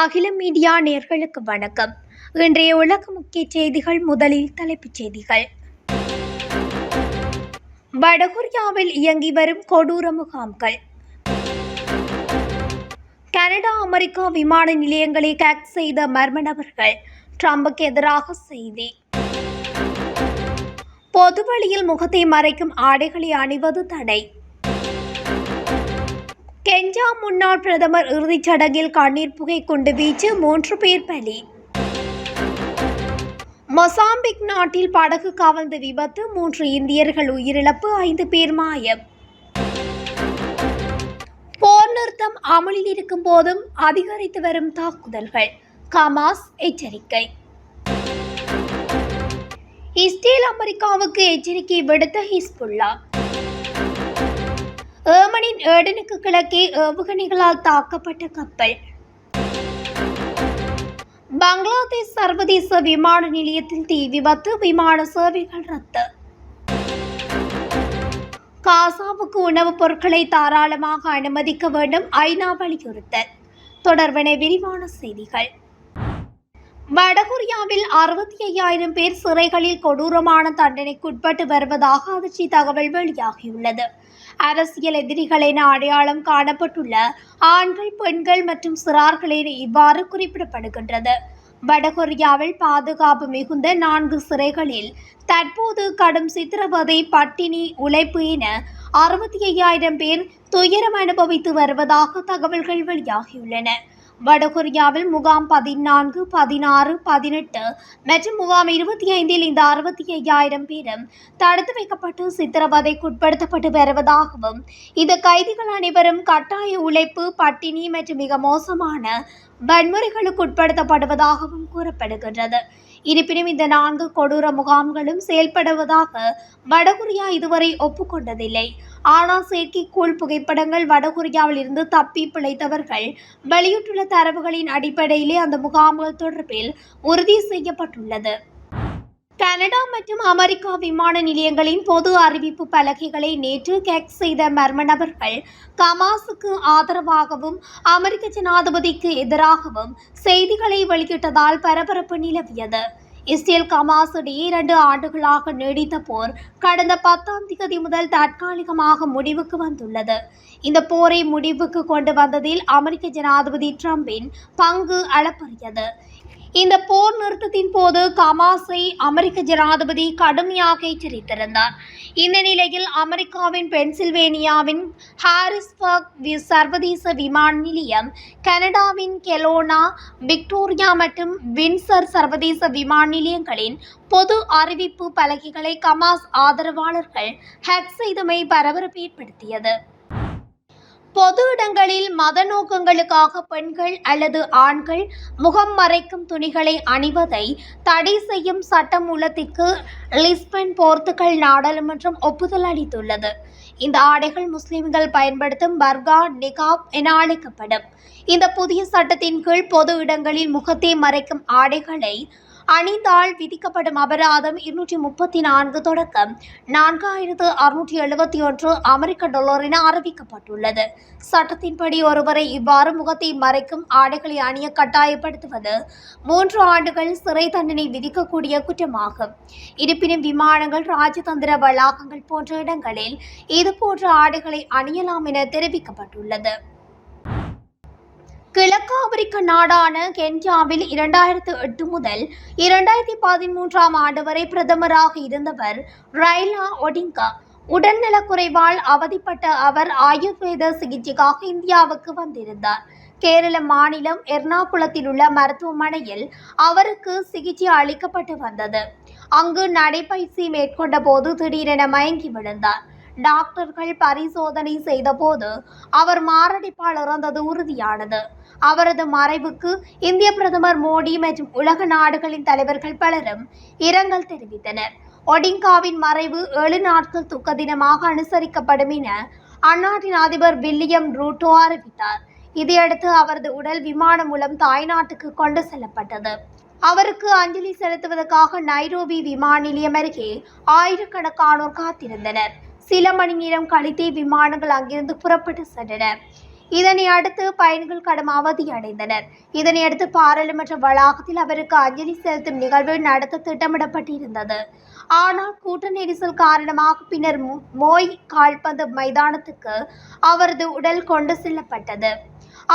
அகில மீடியா நேர்களுக்கு வணக்கம். இன்றைய உலக முக்கிய செய்திகள் முதலில் தலைப்புச் செய்திகள். வடகொரியாவில் இயங்கி வரும் கொடூர முகாம்கள். கனடா அமெரிக்கா விமான நிலையங்களை கேக் செய்த மர்ம நபர்கள் ட்ரம்புக்கு எதிராக செய்தி. பொதுவழியில் முகத்தை மறைக்கும் ஆடைகளை அணிவது தடை. கெஞ்சா முன்னாள் பிரதமர் இறுதிச் சடங்கில் கண்ணீர் புகை கொண்டு வீச்சு மூன்று பேர் பலி. மொசாம்பிக் நாட்டில் படகு கவிழ்ந்த விபத்து மூன்று இந்தியர்கள் உயிரிழப்பு ஐந்து பேர் மாயம். போர் நிறுத்தம் அமலில் இருக்கும் போதும் அதிகரித்து வரும் தாக்குதல்கள். கமாஸ் எச்சரிக்கை. இஸ்ரேல் அமெரிக்காவுக்கு எச்சரிக்கை விடுத்த ஹிஸ்புல்லா. ஏமனின் ஏடனுக்கு கிழக்கே ஏவுகணைகளால் தாக்கப்பட்ட கப்பல். பங்களாதேஷ் சர்வதேச விமான நிலையத்தில் தீ விபத்து விமான சேவைகள் ரத்து. காசாவுக்கு உணவுப் பொருட்களை தாராளமாக அனுமதிக்க வேண்டும் ஐநா வலியுறுத்தல். தொடர்பான விரிவான செய்திகள். வடகொரியாவில் அறுபத்தி ஐயாயிரம் பேர் சிறைகளில் கொடூரமான தண்டனைக்குட்பட்டு வருவதாக அதிர்ச்சி தகவல் வெளியாகியுள்ளது. அரசியல் எதிரிகள் என அடையாளம் காணப்பட்டுள்ள ஆண்கள் பெண்கள் மற்றும் சிறார்கள் என இவ்வாறு குறிப்பிடப்படுகின்றது. வடகொரியாவில் பாதுகாப்பு மிகுந்த நான்கு சிறைகளில் தற்போது கடும் சித்திரவதை பட்டினி உழைப்பு என அறுபத்தி ஐயாயிரம் பேர் துயரம் அனுபவித்து வருவதாக தகவல்கள் வெளியாகியுள்ளன. வடகொரியாவில் முகாம் பதினான்கு பதினாறு பதினெட்டு மற்றும் முகாம் இருபத்தி ஐந்தில் இந்த அறுபத்தி ஐயாயிரம் பேரும் தடுத்து வைக்கப்பட்டு சித்திரவதைக்குட்படுத்தப்பட்டு வருவதாகவும் இந்த கைதிகள் அனைவரும் கட்டாய உழைப்பு பட்டினி மற்றும் மிக மோசமான வன்முறைகளுக்கு உட்படுத்தப்படுவதாகவும் கூறப்படுகின்றது. இருப்பினும் இந்த நான்கு கொடூர முகாம்களும் செயல்படுவதாக வடகொரியா இதுவரை ஒப்புக்கொண்டதில்லை. ஆனால் செயற்கைக்கோள் புகைப்படங்கள் வடகொரியாவில் இருந்து தப்பி பிழைத்தவர்கள் வெளியிட்டுள்ள தரவுகளின் அடிப்படையிலே அந்த முகாம்கள் தொடர்பில் உறுதி செய்யப்பட்டுள்ளது. கனடா மற்றும் அமெரிக்கா விமான நிலையங்களின் பொது அறிவிப்பு பலகைகளை நேற்று கேக் செய்த மர்ம நபர்கள் கமாஸுக்கு ஆதரவாகவும் அமெரிக்க ஜனாதிபதிக்கு எதிராகவும் செய்திகளை வெளியிட்டதால் பரபரப்பு நிலவியது. இஸ்ரேல் கமாஸ் இடையே இரண்டு ஆண்டுகளாக நீடித்த போர் கடந்த பத்தாம் தேதி முதல் தற்காலிகமாக முடிவுக்கு வந்துள்ளது. இந்த போரை முடிவுக்கு கொண்டு வந்ததில் அமெரிக்க ஜனாதிபதி ட்ரம்பின் பங்கு அளப்பரியது. இந்த போர் நிறுத்தத்தின் போது கமாஸை அமெரிக்க ஜனாதிபதி கடுமையாக எச்சரித்திருந்தார். இந்த நிலையில் அமெரிக்காவின் பென்சில்வேனியாவின் ஹாரிஸ்பர்க் வி- சர்வதேச விமான நிலையம் கனடாவின் கெலோனா விக்டோரியா மற்றும் வின்சர் சர்வதேச விமான நிலையங்களின் பொது அறிவிப்பு பலகைகளை கமாஸ் ஆதரவாளர்கள் ஹேக் செய்தமை பரபரப்பு ஏற்படுத்தியது. பொது இடங்களில் மத நோக்கங்களுக்காக பெண்கள் அல்லது ஆண்கள் முகம் மறைக்கும் துணிகளை அணிவதை தடை செய்யும் சட்டமூலத்திற்கு லிஸ்பன் போர்த்துகல் நாடாளுமன்றம் ஒப்புதல் அளித்துள்ளது. இந்த ஆடைகள் முஸ்லிம்கள் பயன்படுத்தும் பர்கா நிகாப் என அழைக்கப்படும். இந்த புதிய சட்டத்தின் கீழ் பொது இடங்களில் முகத்தை மறைக்கும் ஆடைகளை அணிந்தால் விதிக்கப்படும் அபராதம் இருநூற்றி முப்பத்தி நான்கு தொடக்கம். நான்காயிரத்து அறுநூற்றி எழுபத்தி ஒன்று அமெரிக்க டாலர் என அறிவிக்கப்பட்டுள்ளது. சட்டத்தின்படி ஒருவரை இவ்வாறு முகத்தை மறைக்கும் ஆடைகளை அணிய கட்டாயப்படுத்துவது மூன்று ஆண்டுகள் சிறை தண்டனை விதிக்கக்கூடிய குற்றமாகும். இருப்பினும் விமானங்கள் ராஜதந்திர வளாகங்கள் போன்ற இடங்களில் இதுபோன்ற ஆடைகளை அணியலாம் என தெரிவிக்கப்பட்டுள்ளது. கிழக்கு ஆப்பிரிக்க நாடான கென்யாவில் இரண்டாயிரத்து எட்டு முதல் இரண்டாயிரத்தி பதிமூன்றாம் ஆண்டு வரை பிரதமராக இருந்தவர் ரைலா ஒடிங்கா. உடல்நலக்குறைவால் அவதிப்பட்ட அவர் ஆயுர்வேத சிகிச்சைக்காக இந்தியாவுக்கு வந்திருந்தார். கேரள மாநிலம் எர்ணாகுளத்தில் உள்ள மருத்துவமனையில் அவருக்கு சிகிச்சை அளிக்கப்பட்டு வந்தது. அங்கு நடைபயிற்சி மேற்கொண்ட போது திடீரென மயங்கி விழுந்தார். டாக்டர்கள் பரிசோதனை செய்தபோது அவர் மாரடைப்பால் இறந்தது உறுதியானது. அவரது மறைவுக்கு இந்திய பிரதமர் மோடி மற்றும் உலக நாடுகளின் தலைவர்கள் பலரும் இரங்கல் தெரிவித்தனர். ஒடிங்காவின் மறைவு ஏழு நாட்கள் துக்க தினமாக அனுசரிக்கப்படும் என அந்நாட்டின் அதிபர் வில்லியம் ரூட்டோ அறிவித்தார். இதையடுத்து அவரது உடல் விமானம் மூலம் தாய்நாட்டுக்கு கொண்டு செல்லப்பட்டது. அவருக்கு அஞ்சலி செலுத்துவதற்காக நைரோபி விமான நிலையம் அருகே ஆயிரக்கணக்கானோர் காத்திருந்தனர். சில மணி நேரம் கழித்தே விமானங்கள் அங்கிருந்து புறப்பட்டு சென்றன. இதனை அடுத்து பயணிகள் கடும் அவதி அடைந்தனர். இதனை அடுத்து பாராளுமன்ற வளாகத்தில் அவருக்கு அஞ்சலி செலுத்தும் நிகழ்வு நடத்த திட்டமிடப்பட்டிருந்தது. ஆனால் கூட்ட நெரிசல் காரணமாக பின்னர் மோ- மோய் கால்பந்து மைதானத்துக்கு அவரது உடல் கொண்டு செல்லப்பட்டது.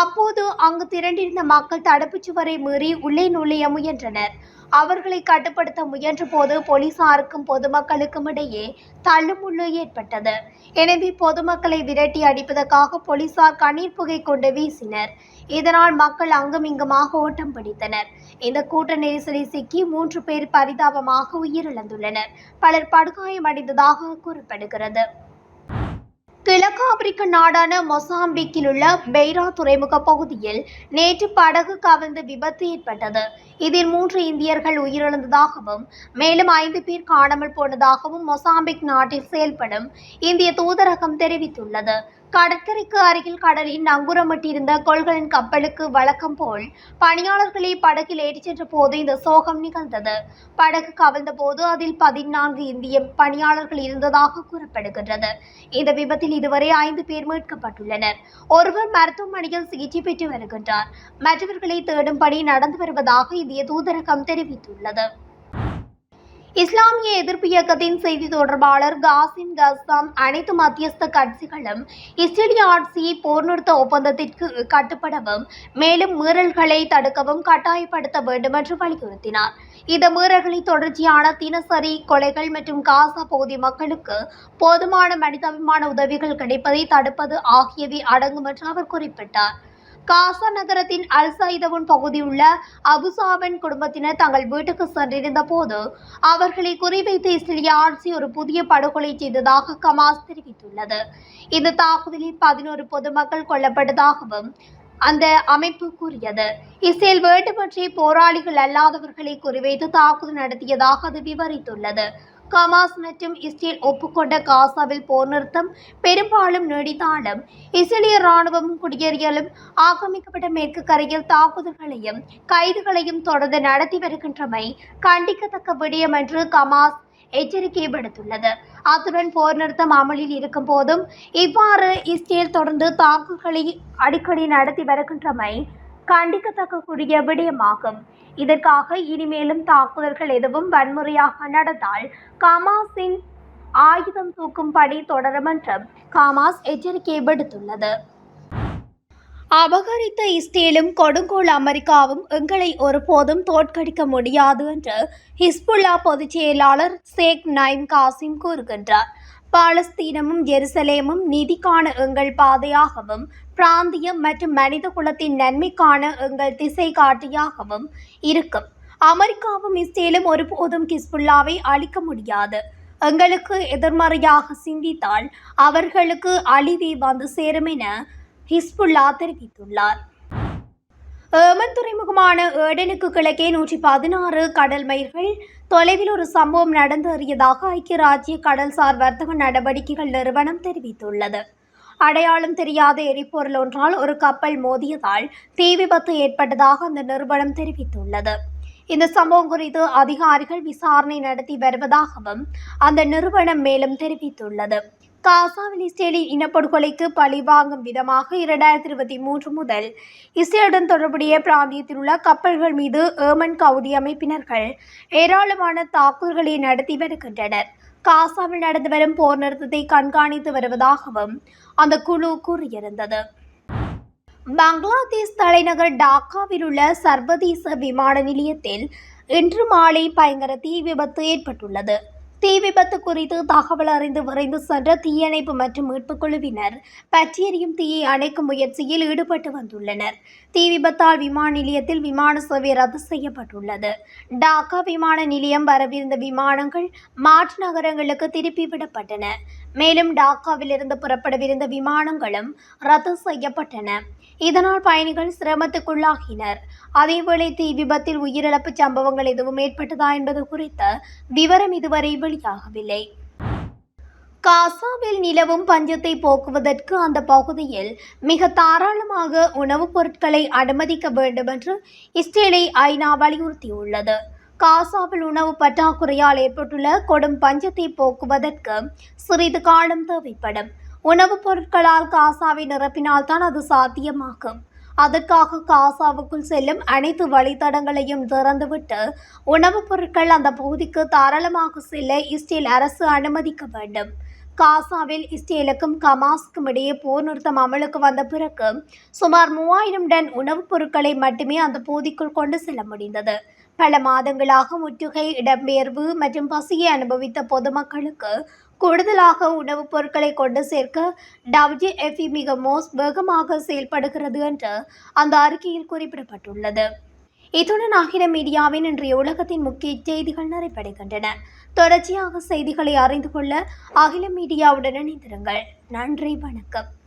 அப்போது அங்கு திரண்டிருந்த மக்கள் தடுப்புச் சுவரை மீறி உள்ளே நுழைய முயன்றனர். அவர்களை கட்டுப்படுத்த முயன்ற போது போலீசாருக்கும் பொதுமக்களுக்கும் இடையே தள்ளுமுள்ளு ஏற்பட்டது. எனவே பொதுமக்களை விரட்டி அடிப்பதற்காக போலீசார் கண்ணீர் புகை கொண்டு வீசினர். இதனால் மக்கள் அங்குமிங்குமாக ஓட்டம் பிடித்தனர். இந்த கூட்ட நெரிசலில் சிக்கி மூன்று பேர் பரிதாபமாக உயிரிழந்துள்ளனர். பலர் படுகாயமடைந்ததாக கூறப்படுகிறது. கிழக்கு ஆப்பிரிக்க நாடான மொசாம்பிக்கில் உள்ள பெய்ரா துறைமுக பகுதியில் நேற்று படகு கவிழ்ந்து விபத்து ஏற்பட்டது. இதில் மூன்று இந்தியர்கள் உயிரிழந்ததாகவும் மேலும் ஐந்து பேர் காணாமல் போனதாகவும் மொசாம்பிக் நாட்டில் செயல்படும் இந்திய தூதரகம் தெரிவித்துள்ளது. கடற்கரைக்கு அருகில் கடலில் நங்குரமிட்டிருந்த கொள்களின் கப்பலுக்கு வழக்கம் போல் பணியாளர்களை படகில் ஏற்றிச் சென்ற போது இந்த சோகம் நிகழ்ந்தது. படகு கவிழ்ந்த போது அதில் பதினான்கு இந்திய பணியாளர்கள் இருந்ததாக கூறப்படுகின்றது. இந்த விபத்தில் இதுவரை ஐந்து பேர் மீட்கப்பட்டுள்ளனர். ஒருவர் மருத்துவமனையில் சிகிச்சை பெற்று வருகின்றார். மற்றவர்களை தேடும் பணி நடந்து வருவதாக இந்திய தூதரகம் தெரிவித்துள்ளது. இஸ்லாமிய எதிர்ப்பு இயக்கத்தின் செய்தி தொடர்பாளர் காசிம் கஸ்தாம் அனைத்து மத்தியஸ்த கட்சிகளும் இஸ்ரேலிய ஆட்சியை போர் நிறுத்த ஒப்பந்தத்திற்கு கட்டுப்படவும் மேலும் மீறல்களை தடுக்கவும் கட்டாயப்படுத்த வேண்டும் என்று வலியுறுத்தினார். இந்த மீறல்களை தொடர்ச்சியான தினசரி கொலைகள் மற்றும் காசா பகுதி மக்களுக்கு போதுமான மனிதாபிமான உதவிகள் கிடைப்பதை தடுப்பது ஆகியவை அடங்கும் என்று அவர் குறிப்பிட்டார். காசா நகரத்தின் அல் சைதவுன் பகுதியுள்ள அபுசாபன் குடும்பத்தினர் தங்கள் வீட்டுக்கு சென்றிருந்த போது அவர்களை குறிவைத்து இஸ்ரேலிய ஆட்சி ஒரு புதிய படுகொலை செய்ததாக கமாஸ் தெரிவித்துள்ளது. இந்த தாக்குதலில் பதினோரு பொதுமக்கள் கொல்லப்பட்டதாகவும் அந்த அமைப்பு கூறியது. இஸ்ரேல் வேண்டுமன்றே போராளிகள் அல்லாதவர்களை குறிவைத்து தாக்குதல் நடத்தியதாக அது விவரித்துள்ளது. கமாஸ் மற்றும் இஸ்ரேல் ஒப்புக்கொண்ட காசாவில் போர் நிறுத்தம் பெரும்பாலும் நீடித்தாலும் இஸ்ரேலிய ராணுவமும் குடியேறியலும் ஆக்கிரமிக்கப்பட்ட மேற்கு கரையில் தாக்குதல்களையும் கைதுகளையும் தொடர்ந்து நடத்தி வருகின்றமை கண்டிக்கத்தக்க விடயம் என்று கமாஸ் எச்சரிக்கை விடுத்துள்ளது அத்துடன் போர் நிறுத்தம் அமலில் இருக்கும் போதும் இவ்வாறு இஸ்ரேல் தொடர்ந்து தாக்குதல்களை அடிக்கடி நடத்தி வருகின்றமை கண்டிக்கத்தக்க கூடிய விடயமாகும். இதற்காக இனிமேலும் தாக்குதல்கள் எதுவும் வன்முறையாக நடந்தால் கமாஸின் ஆயுதம் தூக்கும் பணி தொடரும் என்றும் காமாஸ் எச்சரிக்கை விடுத்துள்ளது. அபகரித்த இஸ்ரேலும் கொடுங்கோல் அமெரிக்காவும் எங்களை ஒருபோதும் தோற்கடிக்க முடியாது என்று ஹிஸ்புல்லா பொதுச் செயலாளர் ஷேக் நைம் காசிம் கூறுகின்றார். பாலஸ்தீனமும் ஜெருசலேமும் நிதிக்கான எங்கள் பாதையாகவும் பிராந்தியம் மற்றும் மனித குலத்தின் நன்மைக்கான எங்கள் திசை காட்டியாகவும் இருக்கும். அமெரிக்காவும் இஸ்ரேலும் ஒருபோதும் கிஸ்புல்லாவை அழிக்க முடியாது. எங்களுக்கு எதிர்மறையாக சிந்தித்தால் அவர்களுக்கு அழிவே வந்து சேரும் என ஹிஸ்புல்லா தெரிவித்துள்ளார். ஏமன் துறைமுகமான ஏடனுக்கு கிழக்கே நூற்றி பதினாறு கடல் மயிர்கள் தொலைவில் ஒரு சம்பவம் நடந்தேறியதாக ஐக்கிய ராஜ்ய கடல்சார் வர்த்தக நடவடிக்கைகள் நிறுவனம் தெரிவித்துள்ளது. அடையாளம் தெரியாத எரிபொருள் ஒன்றால் ஒரு கப்பல் மோதியதால் தீ விபத்து ஏற்பட்டதாக அந்த நிறுவனம் தெரிவித்துள்ளது. இந்த சம்பவம் குறித்து அதிகாரிகள் விசாரணை நடத்தி வருவதாகவும் அந்த நிறுவனம் மேலும் தெரிவித்துள்ளது. காசாவில் இஸ்ரேலின் இனப்படுகொலைக்கு பழிவாங்கும் விதமாக இரண்டாயிரத்தி இருபத்தி மூன்று முதல் இஸ்ரேலுடன் தொடர்புடைய பிராந்தியத்தில் உள்ள கப்பல்கள் மீது ஏமன் கவுதி அமைப்பினர்கள் ஏராளமான தாக்குதல்களை நடத்தி வருகின்றனர். காசாவில் நடந்து வரும் போர் நிறுத்தத்தை கண்காணித்து வருவதாகவும் அந்த குழு கூறியிருந்தது. பங்களாதேஷ் தலைநகர் டாக்காவில் உள்ள சர்வதேச விமான நிலையத்தில் இன்று மாலை பயங்கர தீ விபத்து ஏற்பட்டுள்ளது. தீ விபத்து குறித்து தகவல் அறிந்து விரைந்து சென்ற தீயணைப்பு மற்றும் மீட்புக் குழுவினர் பற்றியறியும் தீயை அணைக்கும் முயற்சியில் ஈடுபட்டு வந்துள்ளனர். தீ விபத்தால் விமான நிலையத்தில் விமான சேவை ரத்து செய்யப்பட்டுள்ளது. டாக்கா விமான நிலையம் வரவிருந்த விமானங்கள் மாற்று நகரங்களுக்கு திருப்பி விடப்பட்டன. மேலும் டாக்காவிலிருந்து புறப்படவிருந்த விமானங்களும் ரத்து செய்யப்பட்டன. இதனால் பயணிகள் சிரமத்துக்குள்ளாகினர். அதேவேளை தீ விபத்தில் உயிரிழப்பு சம்பவங்கள் எதுவும் ஏற்பட்டதா என்பது குறித்த விவரம் இதுவரை பலியாகவில்லை காசாவில் நிலவும் பஞ்சத்தை போக்குவதற்கு அந்த பகுதியில் மிக தாராளமாக உணவுப் பொருட்களை அனுமதிக்க வேண்டும் என்று இஸ்ரேலை ஐநா வலியுறுத்தியுள்ளது. காசாவில் உணவு பற்றாக்குறையால் ஏற்பட்டுள்ள கொடும் பஞ்சத்தை போக்குவதற்கு சிறிது காலம் தேவைப்படும். உணவுப் பொருட்களால் காசாவை நிரப்பினால்தான் அது சாத்தியமாகும். அதற்காக காசாவுக்குள் செல்லும் அனைத்து வழித்தடங்களையும் திறந்துவிட்டு உணவுப் பொருட்கள் அந்த பகுதிக்கு தாராளமாக செல்ல இஸ்ரேல் அரசு அனுமதிக்க வேண்டும். காசாவில் இஸ்ரேலுக்கும் கமாஸ்க்கும் இடையே போர் நிறுத்தம் அமலுக்கு வந்த பிறகு சுமார் மூவாயிரம் டன் உணவுப் பொருட்களை மட்டுமே அந்த பகுதிக்குள் கொண்டு செல்ல முடிந்தது. பல மாதங்களாக முற்றுகை இடம்பெயர்வு மற்றும் பசியை அனுபவித்த பொதுமக்களுக்கு கூடுதலாக உணவுப் பொருட்களை கொண்டு சேர்க்க டபிள்யூஎஃப்இ மிக மோஸ் வேகமாக செயல்படுகிறது என்று அந்த அறிக்கையில் குறிப்பிடப்பட்டுள்ளது. இத்துடன் அகில மீடியாவின் இன்றைய உலகத்தின் முக்கிய செய்திகள் நிறைவடைகின்றன. தொடர்ச்சியாக செய்திகளை அறிந்து கொள்ள அகில மீடியாவுடன் இணைந்திருங்கள். நன்றி வணக்கம்.